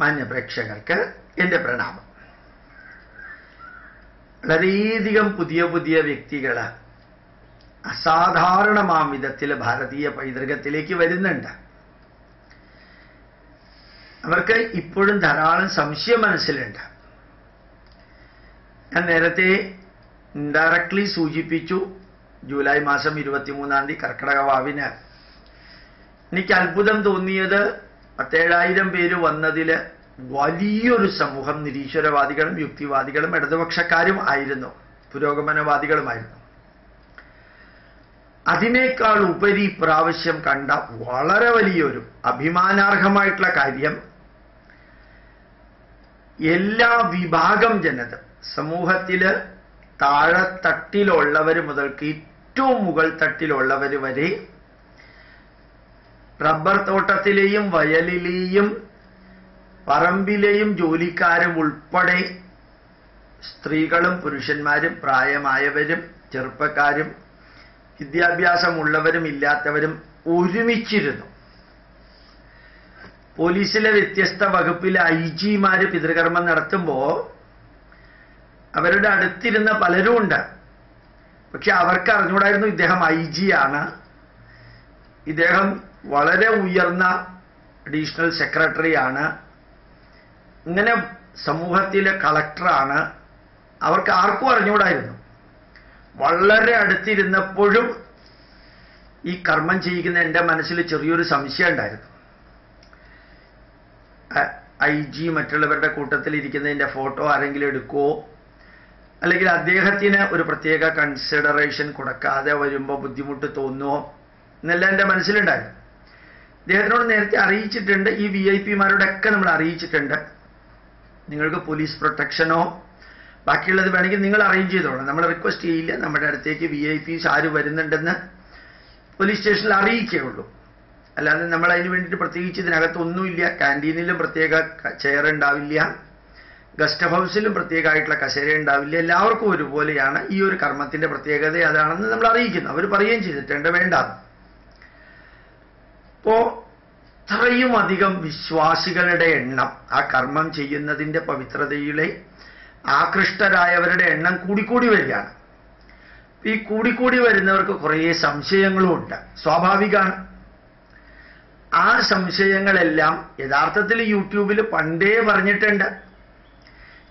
മാന്യ പ്രേക്ഷകർക്ക് എന്റെ പ്രണാമം. വളരെയധികം പുതിയ പുതിയ വ്യക്തികൾ അസാധാരണമാം വിധത്തിൽ ഭാരതീയ പൈതൃകത്തിലേക്ക് വരുന്നുണ്ട്. അവർക്ക് ഇപ്പോഴും ധാരാളം സംശയം മനസ്സിലുണ്ട്. ഞാൻ നേരത്തെ ഇൻഡയറക്ട്ലി സൂചിപ്പിച്ചു ജൂലൈ മാസം ഇരുപത്തിമൂന്നാം തീയതി കർക്കിടക വാവിന്. എനിക്ക് അത്ഭുതം തോന്നിയത് പത്തേഴായിരം പേര് വന്നതിൽ വലിയൊരു സമൂഹം നിരീശ്വരവാദികളും യുക്തിവാദികളും ഇടതുപക്ഷക്കാരും ആയിരുന്നു. പുരോഗമനവാദികളുമായിരുന്നു. അതിനേക്കാൾ ഉപരി പ്രാവശ്യം കണ്ട വളരെ വലിയൊരു അഭിമാനാർഹമായിട്ടുള്ള കാര്യം എല്ലാ വിഭാഗം ജനത സമൂഹത്തിൽ താഴെത്തട്ടിലുള്ളവർ മുതൽക്ക് ഏറ്റവും മുകൾ തട്ടിലുള്ളവർ വരെ റബ്ബർ തോട്ടത്തിലെയും വയലിലെയും പറമ്പിലെയും ജോലിക്കാരും ഉൾപ്പെടെ സ്ത്രീകളും പുരുഷന്മാരും പ്രായമായവരും ചെറുപ്പക്കാരും വിദ്യാഭ്യാസമുള്ളവരും ഇല്ലാത്തവരും ഒരുമിച്ചിരുന്നു. പോലീസിലെ വ്യത്യസ്ത വകുപ്പിലെ ഐ ജിമാര് പിതൃകർമ്മം നടത്തുമ്പോൾ അവരുടെ അടുത്തിരുന്ന പലരും ഉണ്ട്. പക്ഷെ അവർക്ക് അറിഞ്ഞൂടായിരുന്നു ഇദ്ദേഹം ഐ ജി ആണ് ഇദ്ദേഹം വളരെ ഉയർന്ന അഡീഷണൽ സെക്രട്ടറിയാണ്. ഇങ്ങനെ സമൂഹത്തിലെ കളക്ടറാണ്. അവർക്ക് ആർക്കും അറിഞ്ഞുകൂടായിരുന്നു. വളരെ അടുത്തിരുന്നപ്പോഴും ഈ കർമ്മം ചെയ്യിക്കുന്ന എന്റെ മനസ്സിൽ ചെറിയൊരു സംശയം ഉണ്ടായിരുന്നു. ഐ ജി മറ്റുള്ളവരുടെ കൂട്ടത്തിൽ ഇരിക്കുന്നതിന്റെ ഫോട്ടോ ആരെങ്കിലും എടുക്കുമോ അല്ലെങ്കിൽ അദ്ദേഹത്തിന് ഒരു പ്രത്യേക കൺസിഡറേഷൻ കൊടുക്കാതെ വരുമ്പോൾ ബുദ്ധിമുട്ട് തോന്നുമോ എന്നെല്ലാം എന്റെ മനസ്സിലുണ്ടായിരുന്നു. അദ്ദേഹത്തിനോട് നേരത്തെ അറിയിച്ചിട്ടുണ്ട് ഈ വി ഐ പിമാരോടൊക്കെ നമ്മൾ അറിയിച്ചിട്ടുണ്ട്. നിങ്ങൾക്ക് പോലീസ് പ്രൊട്ടക്ഷനോ ബാക്കിയുള്ളത് വേണമെങ്കിൽ നിങ്ങൾ അറേഞ്ച് ചെയ്തോളാം. നമ്മൾ റിക്വസ്റ്റ് ചെയ്യില്ല നമ്മുടെ അടുത്തേക്ക് വി ഐ പിസ് ആര് വരുന്നുണ്ടെന്ന് പോലീസ് സ്റ്റേഷനിൽ അറിയിക്കുകയുള്ളൂ. അല്ലാതെ നമ്മൾ അതിന് വേണ്ടിയിട്ട് പ്രത്യേകിച്ച് ഇതിനകത്തൊന്നുമില്ല ക്യാന്റീനിലും പ്രത്യേക ചെയർ ഉണ്ടാവില്ല. ഗസ്റ്റ് ഹൗസിലും പ്രത്യേകമായിട്ടുള്ള കസേര ഉണ്ടാവില്ല. എല്ലാവർക്കും ഒരുപോലെയാണ് ഈ ഒരു കർമ്മത്തിന്റെ പ്രത്യേകത അതാണെന്ന് നമ്മൾ അറിയിക്കുന്നു. അവർ പറയുകയും ചെയ്തിട്ടുണ്ട് വേണ്ട അപ്പോ അധികം വിശ്വാസികളുടെ എണ്ണം ആ കർമ്മം ചെയ്യുന്നതിന്റെ പവിത്രതയിലെ ആകൃഷ്ടരായവരുടെ എണ്ണം കൂടിക്കൂടി വരികയാണ്. ഈ കൂടിക്കൂടി വരുന്നവർക്ക് കുറേ സംശയങ്ങളും ഉണ്ട്. സ്വാഭാവികമാണ്. ആ സംശയങ്ങളെല്ലാം യഥാർത്ഥത്തിൽ യൂട്യൂബിൽ പണ്ടേ പറഞ്ഞിട്ടുണ്ട്.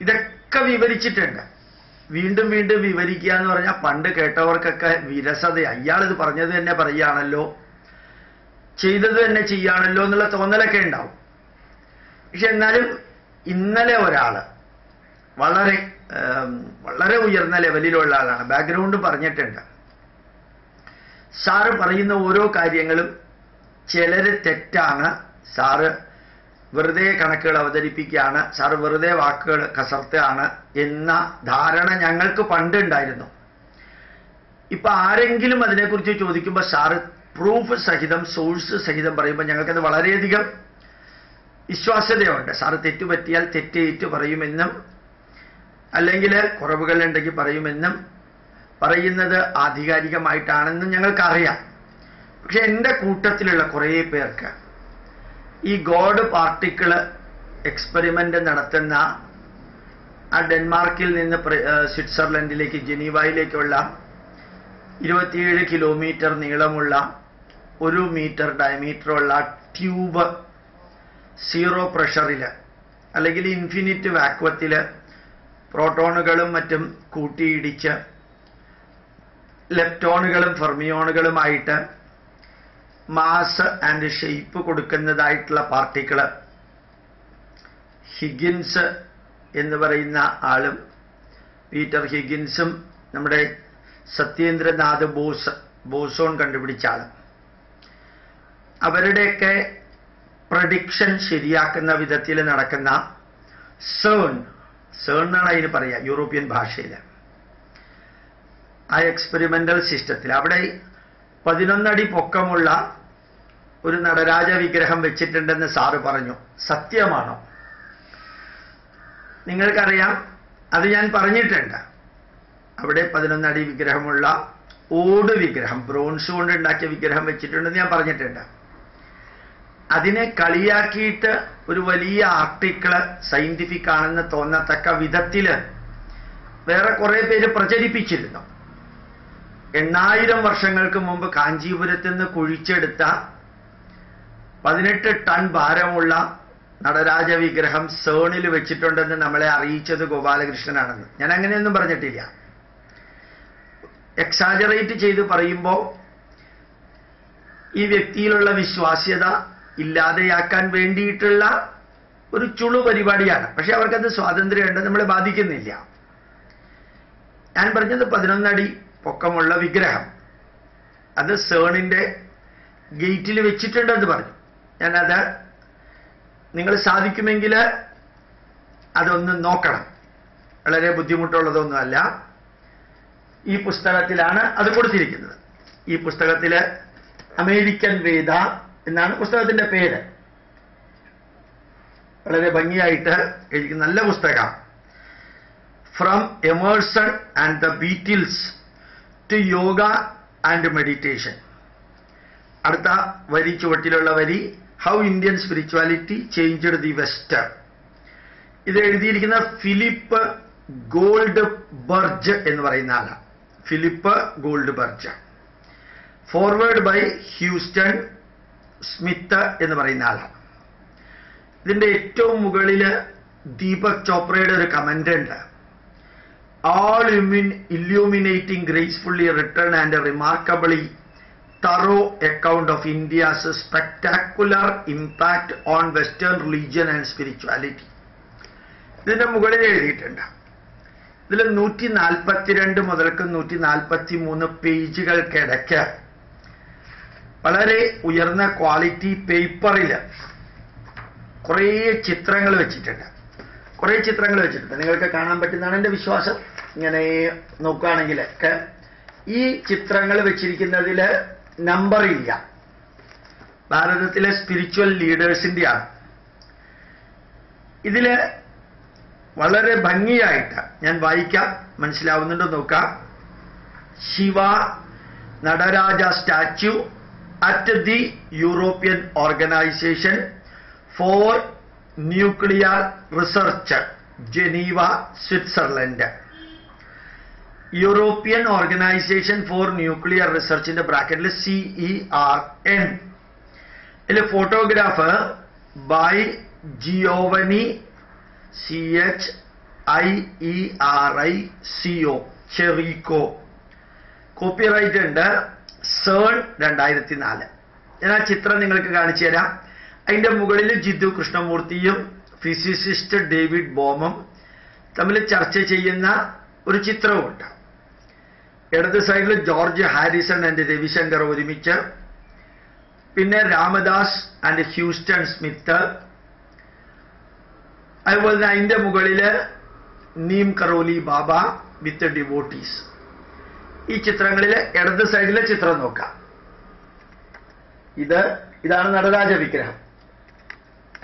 ഇതൊക്കെ വിവരിച്ചിട്ടുണ്ട്. വീണ്ടും വീണ്ടും വിവരിക്കുക എന്ന് പറഞ്ഞാൽ പണ്ട് കേട്ടവർക്കൊക്കെ വിരസത അയാളിത് പറഞ്ഞത് തന്നെ പറയുകയാണല്ലോ ചെയ്തത് തന്നെ ചെയ്യാണല്ലോ എന്നുള്ള തോന്നലൊക്കെ ഉണ്ടാവും. പക്ഷെ എന്നാലും ഇന്നലെ ഒരാൾ വളരെ വളരെ ഉയർന്ന ലെവലിലുള്ള ആളാണ്. ബാക്ക്ഗ്രൗണ്ട് പറഞ്ഞിട്ടുണ്ട്. സാറ് പറയുന്ന ഓരോ കാര്യങ്ങളും ചിലര് തെറ്റാണ്. സാറ് വെറുതെ കണക്കുകൾ അവതരിപ്പിക്കുകയാണ്. സാറ് വെറുതെ വാക്കുകൾ കസർത്തുകയാണ് എന്ന ധാരണ ഞങ്ങൾക്ക് പണ്ടുണ്ടായിരുന്നു ഇപ്പൊ ആരെങ്കിലും അതിനെക്കുറിച്ച് ചോദിക്കുമ്പോൾ സാറ് പ്രൂഫ് സഹിതം സോഴ്സ് സഹിതം പറയുമ്പോൾ ഞങ്ങൾക്കത് വളരെയധികം വിശ്വാസ്യതയുണ്ട്. സാറ് തെറ്റുപറ്റിയാൽ തെറ്റേറ്റ് പറയുമെന്നും അല്ലെങ്കിൽ കുറവുകൾ ഉണ്ടെങ്കിൽ പറയുമെന്നും പറയുന്നത് ആധികാരികമായിട്ടാണെന്നും ഞങ്ങൾക്കറിയാം. പക്ഷെ എന്റെ കൂട്ടത്തിലുള്ള കുറേ പേർക്ക് ഈ ഗോഡ് പാർട്ടിക്കിൾ എക്സ്പെരിമെന്റ് നടത്തുന്ന ആ ഡെൻമാർക്കിൽ നിന്ന് സ്വിറ്റ്സർലൻഡിലേക്ക് ജനീവയിലേക്കുള്ള ഇരുപത്തിയേഴ് കിലോമീറ്റർ നീളമുള്ള ഒരു മീറ്റർ ഡയമീറ്ററുള്ള ട്യൂബ് സീറോ പ്രഷറിൽ അല്ലെങ്കിൽ ഇൻഫിനിറ്റ് വാക്വത്തിൽ പ്രോട്ടോണുകളും മറ്റും കൂട്ടിയിടിച്ച് ലെപ്റ്റോണുകളും ഫെർമിയോണുകളുമായിട്ട് മാസ് ആൻഡ് ഷെയ്പ്പ് കൊടുക്കുന്നതായിട്ടുള്ള പാർട്ടിക്കിൾ. ഹിഗിൻസ് എന്ന് പറയുന്ന ആളും പീറ്റർ ഹിഗിൻസും നമ്മുടെ സത്യേന്ദ്രനാഥ് ബോസ് ബോസോൺ കണ്ടുപിടിച്ച ആൾ. അവരുടെയൊക്കെ പ്രഡിക്ഷൻ ശരിയാക്കുന്ന വിധത്തിൽ നടക്കുന്ന സേൺ സേൺ എന്നാണ് അതിന് പറയുക യൂറോപ്യൻ ഭാഷയിൽ ആ എക്സ്പെരിമെന്റൽ സിസ്റ്റത്തിൽ അവിടെ പതിനൊന്നടി പൊക്കമുള്ള ഒരു നടരാജ വിഗ്രഹം വെച്ചിട്ടുണ്ടെന്ന് സാറ് പറഞ്ഞു. സത്യമാണോ? നിങ്ങൾക്കറിയാം അത് ഞാൻ പറഞ്ഞിട്ടുണ്ട്. അവിടെ പതിനൊന്നടി വിഗ്രഹമുള്ള ഓട് വിഗ്രഹം ബ്രോൺസ് കൊണ്ട് ഉണ്ടാക്കിയ വിഗ്രഹം വെച്ചിട്ടുണ്ടെന്ന് ഞാൻ പറഞ്ഞിട്ടുണ്ട്. അതിനെ കളിയാക്കിയിട്ട് ഒരു വലിയ ആർട്ടിക്കിൾ സയന്റിഫിക് ആണെന്ന് തോന്നത്തക്ക വിധത്തിൽ വേറെ കുറെ പേര് പ്രചരിപ്പിച്ചിരുന്നു. എണ്ണായിരം വർഷങ്ങൾക്ക് മുമ്പ് കാഞ്ചീപുരത്ത് നിന്ന് കുഴിച്ചെടുത്ത പതിനെട്ട് ടൺ ഭാരമുള്ള നടരാജ വിഗ്രഹം സേണിൽ വെച്ചിട്ടുണ്ടെന്ന് നമ്മളെ അറിയിച്ചത് ഗോപാലകൃഷ്ണനാണെന്ന്. ഞാൻ അങ്ങനെയൊന്നും പറഞ്ഞിട്ടില്ല. എക്സാജറേറ്റ് ചെയ്ത് പറയുമ്പോൾ ഈ വ്യക്തിയിലുള്ള വിശ്വാസ്യത ഇല്ലാതെയാക്കാൻ വേണ്ടിയിട്ടുള്ള ഒരു ചുളു പരിപാടിയാണ്. പക്ഷെ അവർക്കത് സ്വാതന്ത്ര്യമുണ്ട് നമ്മളെ ബാധിക്കുന്നില്ല. ഞാൻ പറഞ്ഞത് പതിനൊന്നടി പൊക്കമുള്ള വിഗ്രഹം. അത് സേണിന്റെ ഗേറ്റിൽ വെച്ചിട്ടുണ്ടെന്ന് പറഞ്ഞു. ഞാനത് നിങ്ങൾ സാധിക്കുമെങ്കിൽ അതൊന്ന് നോക്കണം. വളരെ ബുദ്ധിമുട്ടുള്ളതൊന്നുമല്ല. ഈ പുസ്തകത്തിലാണ് അത് കൊടുത്തിരിക്കുന്നത്. ഈ പുസ്തകത്തിൽ അമേരിക്കൻ വേദ എന്നാണ് പുസ്തകത്തിന്റെ പേര്. വളരെ ഭംഗിയായിട്ട് എനിക്ക് നല്ല പുസ്തകം. From Emerson and the Beatles to yoga and meditation അടുത്ത വരി ചുവട്ടിലുള്ള വരി how Indian spirituality changed the West ഇത് എഴുതിയിരിക്കുന്ന ഫിലിപ്പ് ഗോൾഡ് ബർജ് എന്ന് പറയുന്ന ആളാണ് Philip Goldberg foreword by Huston Smith എന്ന് പറയുന്ന ആളാണ് ഇതിന്റെ ഏറ്റവും മുകളിൽ ദീപക് ചോപ്രയുടെ ഒരു കമന്റ് ഉണ്ട് all illumin- illuminating gracefully written and a remarkably thorough account of India's spectacular impact on Western religion and spirituality. ഇതിന്റെ മുകളിൽ എഴുതിയിട്ടുണ്ട് ഇതിൽ നൂറ്റി നാൽപ്പത്തിരണ്ട് മുതൽക്ക് നൂറ്റി നാൽപ്പത്തി മൂന്ന് പേജുകൾക്കിടയ്ക്ക് വളരെ ഉയർന്ന ക്വാളിറ്റി പേപ്പറിൽ കുറേ ചിത്രങ്ങൾ വെച്ചിട്ടുണ്ട്. കുറേ ചിത്രങ്ങൾ വെച്ചിട്ടുണ്ട്. നിങ്ങൾക്ക് കാണാൻ പറ്റുന്നതാണ് എന്റെ വിശ്വാസം. ഇങ്ങനെ നോക്കുകയാണെങ്കിലൊക്കെ ഈ ചിത്രങ്ങൾ വെച്ചിരിക്കുന്നതിൽ നമ്പർ ഇല്ല. ഭാരതത്തിലെ സ്പിരിച്വൽ ലീഡേഴ്സിന്റെയാണ് ഇതിൽ വളരെ ഭംഗിയായിട്ട് ഞാൻ വായിക്കാം. മനസ്സിലാവുന്നുണ്ടോ നോക്കാം. Shiva Nataraja statue at the European Organization for Nuclear Research Geneva Switzerland European Organization for Nuclear റിസർച്ചിന്റെ ബ്രാക്കറ്റിൽ സി ഇ ആർ എൻ ഇതിൽ photograph by Giovanni C H I E R I C O Chierico copyright ഉണ്ട് CERN രണ്ടായിരത്തി നാല് ഞാൻ ആ ചിത്രം നിങ്ങൾക്ക് കാണിച്ചു തരാം. അതിന്റെ മുകളിൽ ജിദ്ദു കൃഷ്ണമൂർത്തിയും ഫിസിസിസ്റ്റ് ഡേവിഡ് ബോമും തമ്മിൽ ചർച്ച ചെയ്യുന്ന ഒരു ചിത്രമുണ്ട് ഇടത് സൈഡിൽ ജോർജ് ഹാരിസൺ ആൻഡ് രവിശങ്കർ ഒരുമിച്ച്. പിന്നെ രാമദാസ് ആൻഡ് ഹ്യൂസ്റ്റൺ സ്മിത്ത്. അതുപോലെ തന്നെ അതിന്റെ മുകളിൽ നീം കറോലി ബാബ വിത്ത് ഡിവോട്ടീസ് ഈ ചിത്രങ്ങളിലെ ഇടത് സൈഡിലെ ചിത്രം നോക്കാം. ഇത് ഇതാണ് നടരാജ വിഗ്രഹം.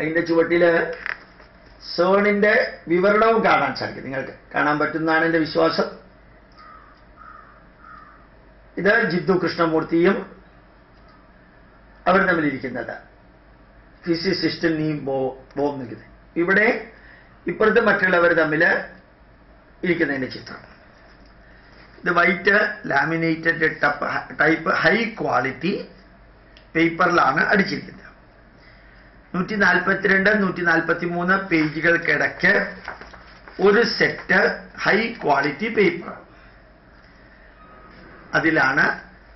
അതിന്റെ ചുവട്ടിൽ സോണിന്റെ വിവരണവും കാണാൻ സാധിക്കും. നിങ്ങൾക്ക് കാണാൻ പറ്റുന്നതാണ് എന്റെ വിശ്വാസം. ഇത് ജിദ്ദു കൃഷ്ണമൂർത്തിയും അവർ തമ്മിലിരിക്കുന്നത്. ഫിസിസിസ്റ്റിൽ നീ ബോ ബോം നിൽക്കുന്നത്. ഇവിടെ ഇപ്പുറത്ത് മറ്റുള്ളവർ തമ്മിൽ ഇരിക്കുന്നതിന്റെ ചിത്രം. ഇത് white laminated type high quality പേപ്പറിലാണ് അടിച്ചിരിക്കുന്നത്. നൂറ്റി നാൽപ്പത്തിരണ്ട് നൂറ്റി നാൽപ്പത്തി മൂന്ന് പേജുകൾക്കിടയ്ക്ക് ഒരു സെറ്റ് ഹൈ ക്വാളിറ്റി പേപ്പർ അതിലാണ്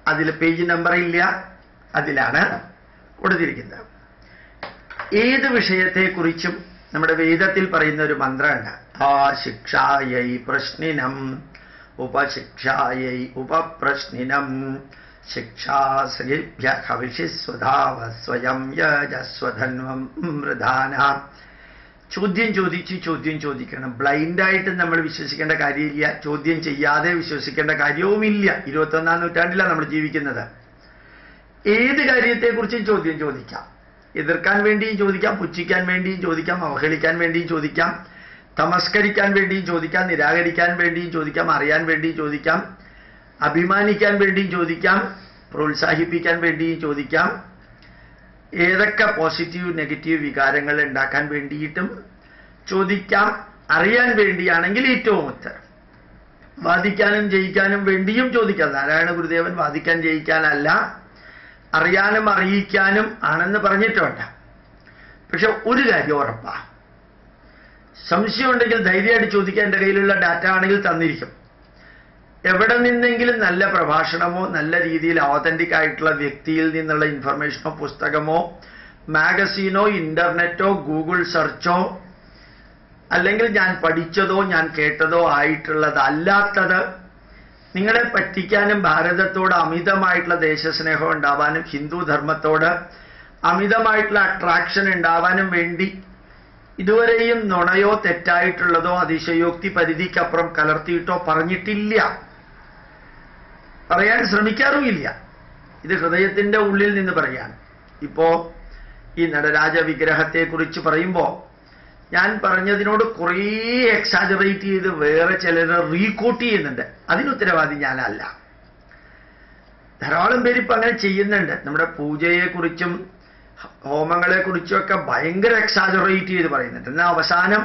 അതിൽ പേജ് നമ്പർ ഇല്ല അതിലാണ് കൊടുത്തിരിക്കുന്നത്. ഏത് വിഷയത്തെക്കുറിച്ചും നമ്മുടെ വേദത്തിൽ പറയുന്ന ഒരു മന്ത്രമുണ്ട്. ആ ശിക്ഷായൈ പ്രശ്നിനം ഉപശിക്ഷായൈ ഉപപ്രശ്നിനം. ശിക്ഷാശ്രീഭ്യ ഹവിഷിസ്വധാവ സ്വയം യജസ്വധന്വം മൃധാന. ചോദ്യം ചോദിച്ച് ചോദ്യം ചോദിക്കണം. ബ്ലൈൻഡായിട്ട് നമ്മൾ വിശ്വസിക്കേണ്ട കാര്യമില്ല. ചോദ്യം ചെയ്യാതെ വിശ്വസിക്കേണ്ട കാര്യവുമില്ല. ഇരുപത്തൊന്നാം നൂറ്റാണ്ടിലാണ് നമ്മൾ ജീവിക്കുന്നത്. ഏത് കാര്യത്തെക്കുറിച്ചും ചോദ്യം ചോദിക്കാം. എതിർക്കാൻ വേണ്ടിയും ചോദിക്കാം പുച്ഛിക്കാൻ വേണ്ടിയും ചോദിക്കാം അവഹേളിക്കാൻ വേണ്ടിയും ചോദിക്കാം. തമസ്കരിക്കാൻ വേണ്ടിയും ചോദിക്കാം നിരാകരിക്കാൻ വേണ്ടിയും ചോദിക്കാം അറിയാൻ വേണ്ടിയും ചോദിക്കാം അഭിമാനിക്കാൻ വേണ്ടിയും ചോദിക്കാം പ്രോത്സാഹിപ്പിക്കാൻ വേണ്ടിയും ചോദിക്കാം. ഏതൊക്കെ പോസിറ്റീവ് നെഗറ്റീവ് വികാരങ്ങൾ ഉണ്ടാക്കാൻ വേണ്ടിയിട്ടും ചോദിക്കാം അറിയാൻ വേണ്ടിയാണെങ്കിൽ ഏറ്റവും ഉത്തരം. വാദിക്കാനും ജയിക്കാനും വേണ്ടിയും ചോദിക്കാം. നാരായണ ഗുരുദേവൻ വാദിക്കാൻ ജയിക്കാനല്ല അറിയാനും അറിയിക്കാനും ആണെന്ന് പറഞ്ഞിട്ടുണ്ട് പക്ഷെ ഒരു കാര്യം ഉറപ്പാ. സംശയമുണ്ടെങ്കിൽ ധൈര്യമായിട്ട് ചോദിക്കാൻ എന്റെ കയ്യിലുള്ള ഡാറ്റ ആണെങ്കിൽ തന്നിരിക്കും. എവിടെ നിന്നെങ്കിലും നല്ല പ്രഭാഷണമോ നല്ല രീതിയിൽ ഓതന്റിക് ആയിട്ടുള്ള വ്യക്തിയിൽ നിന്നുള്ള ഇൻഫർമേഷനോ പുസ്തകമോ മാഗസീനോ ഇന്റർനെറ്റോ ഗൂഗിൾ സെർച്ചോ അല്ലെങ്കിൽ ഞാൻ പഠിച്ചതോ ഞാൻ കേട്ടതോ ആയിട്ടുള്ളതല്ലാത്തത് നിങ്ങളെ പറ്റിക്കാനും ഭാരതത്തോട് അമിതമായിട്ടുള്ള ദേശസ്നേഹം ഉണ്ടാവാനും ഹിന്ദു ധർമ്മത്തോട് അമിതമായിട്ടുള്ള അട്രാക്ഷൻ ഉണ്ടാവാനും വേണ്ടി ഇതുവരെയും നുണയോ തെറ്റായിട്ടുള്ളതോ അതിശയോക്തി പരിധിക്കപ്പുറം കലർത്തിയിട്ടോ പറഞ്ഞിട്ടില്ല. പറയാൻ ശ്രമിക്കാറുമില്ല. ഇത് ഹൃദയത്തിന്റെ ഉള്ളിൽ നിന്ന് പറയാൻ. ഇപ്പോ ഈ നടരാജ വിഗ്രഹത്തെക്കുറിച്ച് പറയുമ്പോൾ ഞാൻ പറഞ്ഞതിനോട് കുറേ എക്സാജറേറ്റ് ചെയ്ത് വേറെ ചിലരെ റീകോട്ട് ചെയ്യുന്നുണ്ട്. അതിനുത്തരവാദി ഞാനല്ല. ധാരാളം പേര് ഇപ്പൊ അങ്ങനെ ചെയ്യുന്നുണ്ട്. നമ്മുടെ പൂജയെക്കുറിച്ചും ഹോമങ്ങളെക്കുറിച്ചും കുറിച്ചൊക്കെ ഭയങ്കര എക്സാജറേറ്റ് ചെയ്ത് പറയുന്നുണ്ട്. എന്നാൽ അവസാനം?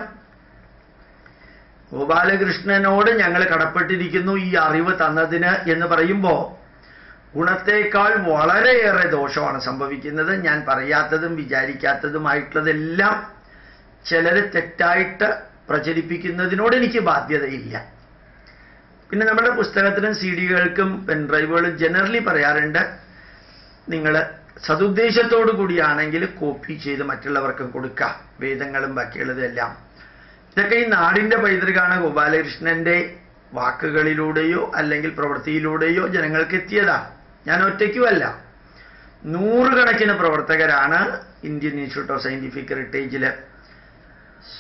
ഗോപാലകൃഷ്ണനോട് ഞങ്ങൾ കടപ്പെട്ടിരിക്കുന്നു ഈ അറിവ് തന്നതിന് എന്ന് പറയുമ്പോൾ ഗുണത്തേക്കാൾ വളരെയേറെ ദോഷമാണ് സംഭവിക്കുന്നത്. ഞാൻ പറയാത്തതും വിചാരിക്കാത്തതുമായിട്ടുള്ളതെല്ലാം ചിലർ തെറ്റായിട്ട് പ്രചരിപ്പിക്കുന്നതിനോട് എനിക്ക് ബാധ്യതയില്ല. പിന്നെ നമ്മുടെ പുസ്തകത്തിനും സി ഡികൾക്കും പെൻഡ്രൈവുകളും ജനറലി പറയാറുണ്ട്. നിങ്ങൾ സതുദ്ദേശത്തോടു കൂടിയാണെങ്കിൽ കോപ്പി ചെയ്ത് മറ്റുള്ളവർക്ക് കൊടുക്കാം. വേദങ്ങളും ബാക്കിയുള്ളതെല്ലാം ഇതൊക്കെ ഈ നാടിന്റെ പൈതൃകാണ്. ഗോപാലകൃഷ്ണന്റെ വാക്കുകളിലൂടെയോ അല്ലെങ്കിൽ പ്രവൃത്തിയിലൂടെയോ ജനങ്ങൾക്ക് എത്തിയതാ. ഞാൻ ഒറ്റയ്ക്കുമല്ല നൂറുകണക്കിന് പ്രവർത്തകരാണ് ഇന്ത്യൻ ഇൻസ്റ്റിറ്റ്യൂട്ട് ഓഫ് സയന്റിഫിക് ഹെറിറ്റേജിൽ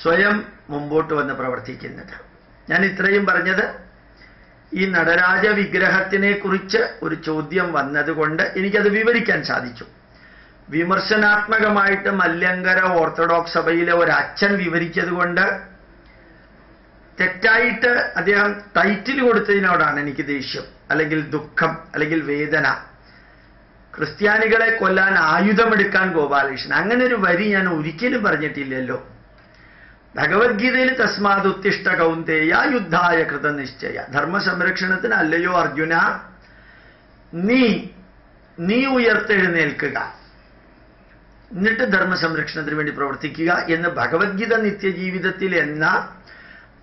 സ്വയം മുമ്പോട്ട് വന്ന് പ്രവർത്തിക്കുന്നത്. ഞാൻ ഇത്രയും പറഞ്ഞത് ഈ നടരാജ വിഗ്രഹത്തിനെ കുറിച്ച് ഒരു ചോദ്യം വന്നതുകൊണ്ട് എനിക്കത് വിവരിക്കാൻ സാധിച്ചു. വിമർശനാത്മകമായിട്ട് മല്യങ്കര ഓർത്തഡോക്സ് സഭയിലെ ഒരു അച്ഛൻ വിവരിച്ചതുകൊണ്ട് തെറ്റായിട്ട് അദ്ദേഹം ടൈറ്റിൽ കൊടുത്തതിനോടാണ് എനിക്ക് ദേഷ്യം അല്ലെങ്കിൽ ദുഃഖം അല്ലെങ്കിൽ വേദന. ക്രിസ്ത്യാനികളെ കൊല്ലാൻ ആയുധമെടുക്കാൻ ഗോപാലകൃഷ്ണൻ. അങ്ങനെ ഒരു വരി ഞാൻ ഒരിക്കലും പറഞ്ഞിട്ടില്ലല്ലോ. ഭഗവത്ഗീതയിൽ തസ്മാത് ഉത്തിഷ്ട കൗന്തേയ യുദ്ധായ കൃതനിശ്ചയ ധർമ്മസംരക്ഷണത്തിന് അല്ലയോ അർജുന നീ നീ ഉയർത്തെഴുന്നേൽക്കുക. എന്നിട്ട് ധർമ്മസംരക്ഷണത്തിന് വേണ്ടി പ്രവർത്തിക്കുക എന്ന് ഭഗവത്ഗീത നിത്യജീവിതത്തിൽ എന്ന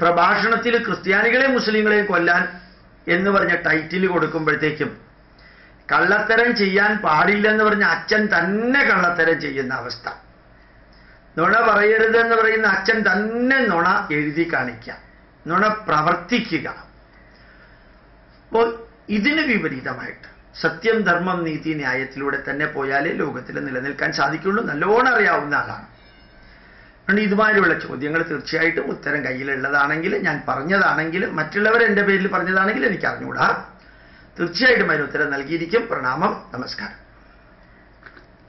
പ്രഭാഷണത്തിൽ ക്രിസ്ത്യാനികളെ മുസ്ലിങ്ങളെയും കൊല്ലാൻ എന്ന് പറഞ്ഞ ടൈറ്റിൽ കൊടുക്കുമ്പോഴത്തേക്കും കള്ളത്തരം ചെയ്യാൻ പാടില്ലെന്ന് പറഞ്ഞ അച്ഛൻ തന്നെ കള്ളത്തരം ചെയ്യുന്ന അവസ്ഥ. നുണ പറയരുത് എന്ന് പറയുന്ന അച്ഛൻ തന്നെ നുണ എഴുതി കാണിക്കുക. നുണ പ്രവർത്തിക്കുക. അപ്പോൾ ഇതിന് വിപരീതമായിട്ട് സത്യം ധർമ്മം നീതി ന്യായത്തിലൂടെ തന്നെ പോയാലേ ലോകത്തിൽ നിലനിൽക്കാൻ സാധിക്കുള്ളൂ. നല്ലോണം അറിയാവുന്ന ആളാണ്. അതുകൊണ്ട് ഇതുമാതിരിയുള്ള ചോദ്യങ്ങൾ തീർച്ചയായിട്ടും ഉത്തരം കയ്യിലുള്ളതാണെങ്കിൽ ഞാൻ പറഞ്ഞതാണെങ്കിൽ മറ്റുള്ളവർ എന്റെ പേരിൽ പറഞ്ഞതാണെങ്കിൽ എനിക്ക് അറിഞ്ഞുകൂടാ തീർച്ചയായിട്ടും അതിന് ഉത്തരം നൽകിയിരിക്കും. പ്രണാമം. നമസ്കാരം.